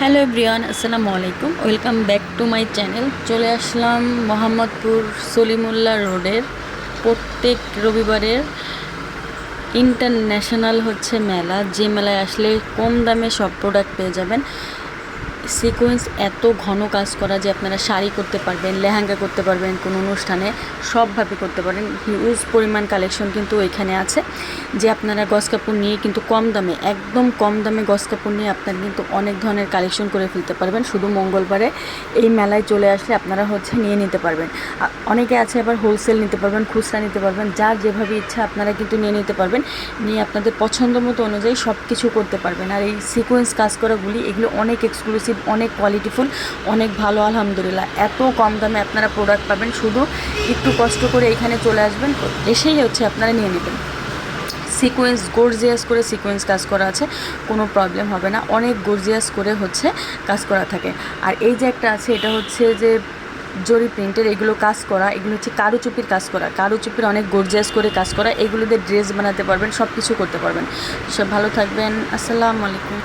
Hello Brian, আসসালামু আলাইকুম। Welcome back to my channel. চলে আসলাম মোহাম্মদপুর সলিমুল্লাহ রোডের প্রত্যেক রবিবারের ইন্টারন্যাশনাল হচ্ছে মেলা। যে মেলায় আসলে কম দামে সব প্রোডাক্ট পেয়ে যাবেন। সিকোয়েন্স এত ঘন কাজ করা যে আপনারা শাড়ি করতে পারবেন, লেহেঙ্গা করতে পারবেন, কোনো অনুষ্ঠানে সবভাবে করতে পারেন হিউজ পরিমাণ কালেকশন কিন্তু এখানে আছে যে আপনারা গস কাপড় নিয়ে কিন্তু কম দামে, একদম কম দামে গস কাপড় নিয়ে আপনারা কিন্তু অনেক ধরনের কালেকশন করে ফেলতে পারবেন। শুধু মঙ্গলবারে এই মেলায় চলে আসলে আপনারা হচ্ছে নিয়ে নিতে পারবেন। অনেকে আছে আবার হোলসেল নিতে পারবেন, খুচরা নিতে পারবেন, যার যেভাবে ইচ্ছা আপনারা কিন্তু নিয়ে নিতে পারবেন। নিয়ে আপনাদের পছন্দ মতো অনুযায়ী সব কিছু করতে পারবেন। আর এই সিকোয়েন্স কাজ করাগুলি এগুলো অনেক এক্সক্লুসিভ অনেক কোয়ালিটিফুল অনেক ভালো, আলহামদুলিল্লাহ। এত কম দামে আপনারা প্রোডাক্ট পাবেন, শুধু একটু কষ্ট করে এখানে চলে আসবেন এসেই হচ্ছে আপনারা নিয়ে নেবেন। সিকোয়েন্স গর্জিয়াস করে সিকোয়েন্স কাজ করা আছে, কোনো প্রবলেম হবে না, অনেক গর্জিয়াস করে হচ্ছে কাজ করা থাকে। আর এই যে একটা আছে, এটা হচ্ছে যে জরি প্রিন্টের এগুলো কাজ করা, এগুলো হচ্ছে কারুচুপির কাজ করা। কারুচুপির অনেক গর্জিয়াস করে কাজ করা এগুলো দিয়ে ড্রেস বানাতে পারবেন সব কিছু করতে পারবেন। সব ভালো থাকবেন, আসসালামু আলাইকুম।